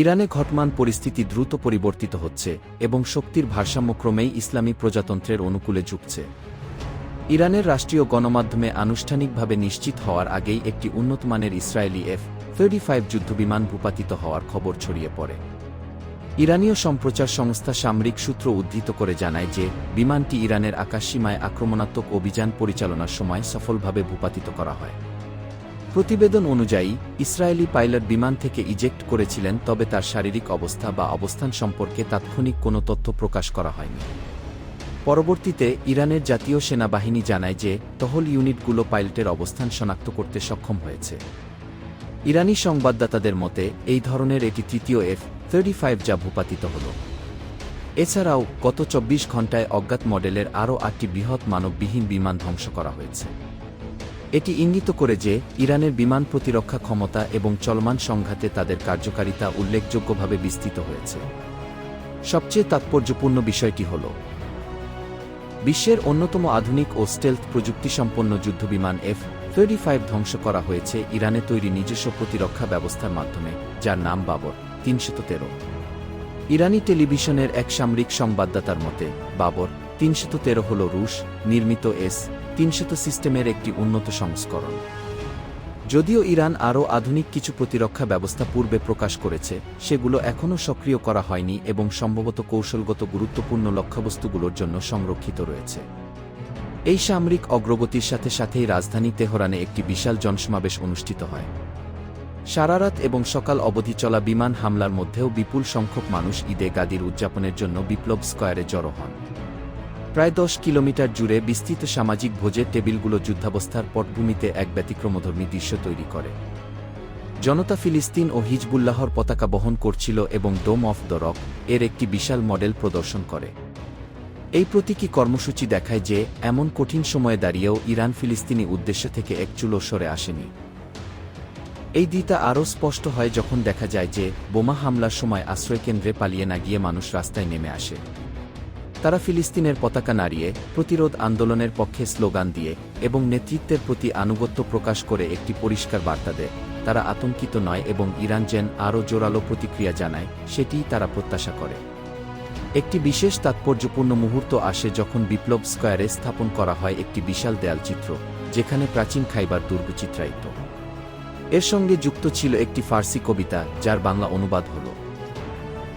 ইরানে ঘটমান পরিস্থিতি দ্রুত পরিবর্তিত হচ্ছে এবং শক্তির ভারসাম্য ক্রমেই ইসলামী প্রজাতন্ত্রের অনুকূলে ঝুঁকছে। ইরানের রাষ্ট্রীয় গণমাধ্যমে আনুষ্ঠানিকভাবে নিশ্চিত হওয়ার আগেই একটি উন্নতমানের ইসরায়েলি এফ থার্টি ফাইভ যুদ্ধবিমান ভূপাতিত হওয়ার খবর ছড়িয়ে পড়ে। ইরানীয় সম্প্রচার সংস্থা সামরিক সূত্র উদ্ধৃত করে জানায় যে, বিমানটি ইরানের আকাশসীমায় আক্রমণাত্মক অভিযান পরিচালনার সময় সফলভাবে ভূপাতিত করা হয়। প্রতিবেদন অনুযায়ী, ইসরায়েলি পাইলট বিমান থেকে ইজেক্ট করেছিলেন, তবে তার শারীরিক অবস্থা বা অবস্থান সম্পর্কে তাৎক্ষণিক কোনো তথ্য প্রকাশ করা হয়নি। পরবর্তীতে, ইরানের জাতীয় সেনাবাহিনী জানায় যে, তহল ইউনিটগুলো পাইলটের অবস্থান শনাক্ত করতে সক্ষম হয়েছে। ইরানি সংবাদদাতাদের মতে, এই ধরনের এটি তৃতীয় এফ থার্টি ফাইভ যা ভূপাতিত হল। এছাড়াও, গত চব্বিশ ঘণ্টায় অজ্ঞাত মডেলের আরও আটটি বৃহৎ মানববিহীন বিমান ধ্বংস করা হয়েছে। এটি ইঙ্গিত করে যে, ইরানের বিমান প্রতিরক্ষা ক্ষমতা এবং চলমান সংঘাতে তাদের কার্যকারিতা উল্লেখযোগ্যভাবে বিস্তৃত হয়েছে। সবচেয়ে তাৎপর্যপূর্ণ বিষয়টি হল, বিশ্বের অন্যতম আধুনিক ও স্টেলথ প্রযুক্তিসম্পন্ন যুদ্ধবিমান এফ থার্টি ফাইভ ধ্বংস করা হয়েছে ইরানে তৈরি নিজস্ব প্রতিরক্ষা ব্যবস্থার মাধ্যমে, যার নাম বাবর, তিনশত তেরো। ইরানি টেলিভিশনের এক সামরিক সংবাদদাতার মতে, বাবর, তিনশত তেরো হল রুশ, নির্মিত এস তিনশত সিস্টেমের একটি উন্নত সংস্করণ। যদিও ইরান আরও আধুনিক কিছু প্রতিরক্ষা ব্যবস্থা পূর্বে প্রকাশ করেছে, সেগুলো এখনও সক্রিয় করা হয়নি এবং সম্ভবত কৌশলগত গুরুত্বপূর্ণ লক্ষ্যবস্তুগুলোর জন্য সংরক্ষিত রয়েছে। এই সামরিক অগ্রগতির সাথে সাথেই রাজধানী তেহরানে একটি বিশাল জনসমাবেশ অনুষ্ঠিত হয়। সারারাত এবং সকাল অবধি চলা বিমান হামলার মধ্যেও বিপুল সংখ্যক মানুষ ঈদে গাদির উদযাপনের জন্য বিপ্লব স্কয়ারে জড়ো হন। প্রায় দশ কিলোমিটার জুড়ে বিস্তৃত সামাজিক ভোজের টেবিলগুলো যুদ্ধাবস্থার পটভূমিতে এক ব্যতিক্রমধর্মী দৃশ্য তৈরি করে। জনতা ফিলিস্তিন ও হিজবুল্লাহর পতাকা বহন করছিল এবং ডোম অফ দ্য রক এর একটি বিশাল মডেল প্রদর্শন করে। এই প্রতীকী কর্মসূচি দেখায় যে, এমন কঠিন সময়ে দাঁড়িয়েও ইরান ফিলিস্তিনি উদ্দেশ্য থেকে এক চুলো সরে আসেনি। এই দিতা আরও স্পষ্ট হয় যখন দেখা যায় যে, বোমা হামলার সময় আশ্রয়কেন্দ্রে পালিয়ে না গিয়ে মানুষ রাস্তায় নেমে আসে। তারা ফিলিস্তিনের পতাকা নাড়িয়ে প্রতিরোধ আন্দোলনের পক্ষে স্লোগান দিয়ে এবং নেতৃত্বের প্রতি আনুগত্য প্রকাশ করে একটি পরিষ্কার বার্তা দেয়। তারা আতঙ্কিত নয় এবং ইরান যেন আরও জোরালো প্রতিক্রিয়া জানায়, সেটিই তারা প্রত্যাশা করে। একটি বিশেষ তাৎপর্যপূর্ণ মুহূর্ত আসে যখন বিপ্লব স্কয়ারে স্থাপন করা হয় একটি বিশাল দেয়ালচিত্র, যেখানে প্রাচীন খাইবার দুর্গ চিত্রায়িত। এর সঙ্গে যুক্ত ছিল একটি ফার্সি কবিতা, যার বাংলা অনুবাদ হল।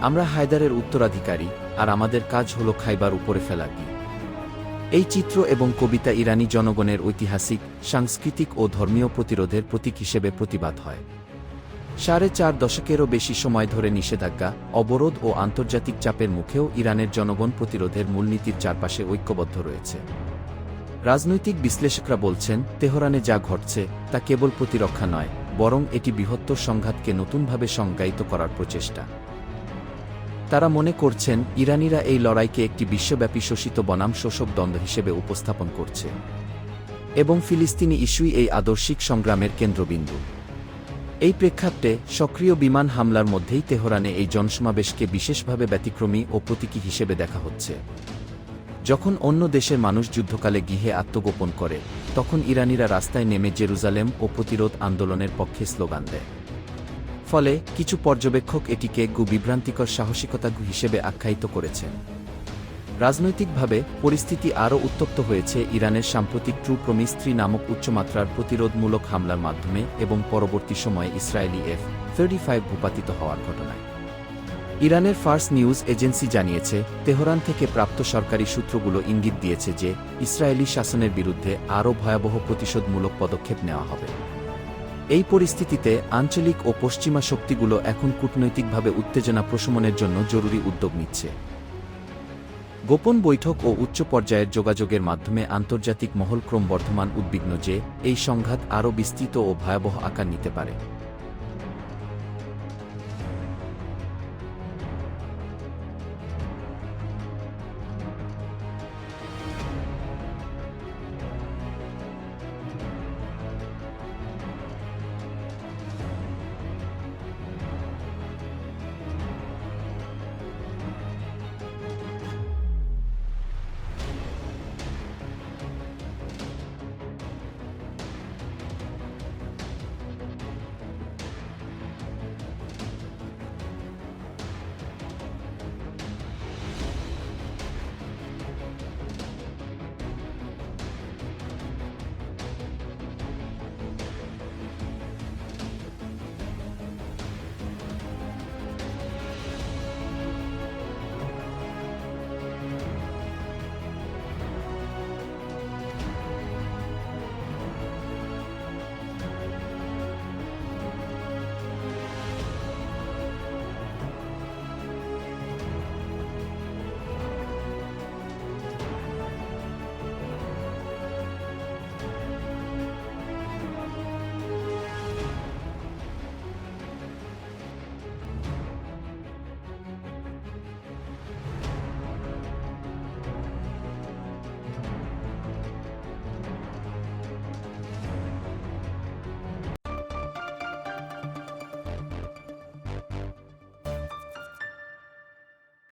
আমরা হায়দারের উত্তরাধিকারী আর আমাদের কাজ হল খাইবার উপরে ফেলাকি এই চিত্র এবং কবিতা ইরানি জনগণের ঐতিহাসিক, সাংস্কৃতিক ও ধর্মীয় প্রতিরোধের প্রতীক হিসেবে প্রতিবাদ হয়। সাড়ে চার দশকেরও বেশি সময় ধরে নিষেধাজ্ঞা, অবরোধ ও আন্তর্জাতিক চাপের মুখেও ইরানের জনগণ প্রতিরোধের মূলনীতির চারপাশে ঐক্যবদ্ধ রয়েছে। রাজনৈতিক বিশ্লেষকরা বলছেন, তেহরানে যা ঘটছে, তা কেবল প্রতিরক্ষা নয়, বরং এটি বৃহত্তর সংঘাতকে নতুনভাবে সংজ্ঞায়িত করার প্রচেষ্টা। তারা মনে করছেন, ইরানিরা এই লড়াইকে একটি বিশ্বব্যাপী শোষিত বনাম শোষক দ্বন্দ্ব হিসেবে উপস্থাপন করছে। এবং ফিলিস্তিনি ইস্যুই এই আদর্শিক সংগ্রামের কেন্দ্রবিন্দু। এই প্রেক্ষাপটে সক্রিয় বিমান হামলার মধ্যেই তেহরানে এই জনসমাবেশকে বিশেষভাবে ব্যতিক্রমী ও প্রতীকী হিসেবে দেখা হচ্ছে। যখন অন্য দেশের মানুষ যুদ্ধকালে গৃহে আত্মগোপন করে, তখন ইরানিরা রাস্তায় নেমে জেরুজালেম ও প্রতিরোধ আন্দোলনের পক্ষে স্লোগান দেয়। ফলে কিছু পর্যবেক্ষক এটিকে গু বিভ্রান্তিকর সাহসিকতা হিসেবে আখ্যায়িত করেছেন। রাজনৈতিকভাবে পরিস্থিতি আরও উত্তপ্ত হয়েছে ইরানের সাম্প্রতিক ট্রু প্রমিস্ত্রী নামক উচ্চমাত্রার প্রতিরোধমূলক হামলার মাধ্যমে এবং পরবর্তী সময়ে ইসরায়েলি এফ থার্টি ফাইভ ভূপাতিত হওয়ার ঘটনায়। ইরানের ফার্স্ট নিউজ এজেন্সি জানিয়েছে, তেহরান থেকে প্রাপ্ত সরকারি সূত্রগুলো ইঙ্গিত দিয়েছে যে, ইসরায়েলি শাসনের বিরুদ্ধে আরও ভয়াবহ প্রতিশোধমূলক পদক্ষেপ নেওয়া হবে। এই পরিস্থিতিতে আঞ্চলিক ও পশ্চিমা শক্তিগুলো এখন কূটনৈতিকভাবে উত্তেজনা প্রশমনের জন্য জরুরি উদ্যোগ নিচ্ছে। গোপন বৈঠক ও উচ্চ পর্যায়ের যোগাযোগের মাধ্যমে আন্তর্জাতিক মহলক্রম বর্ধমান উদ্বিগ্ন যে এই সংঘাত আরও বিস্তৃত ও ভয়াবহ আকার নিতে পারে।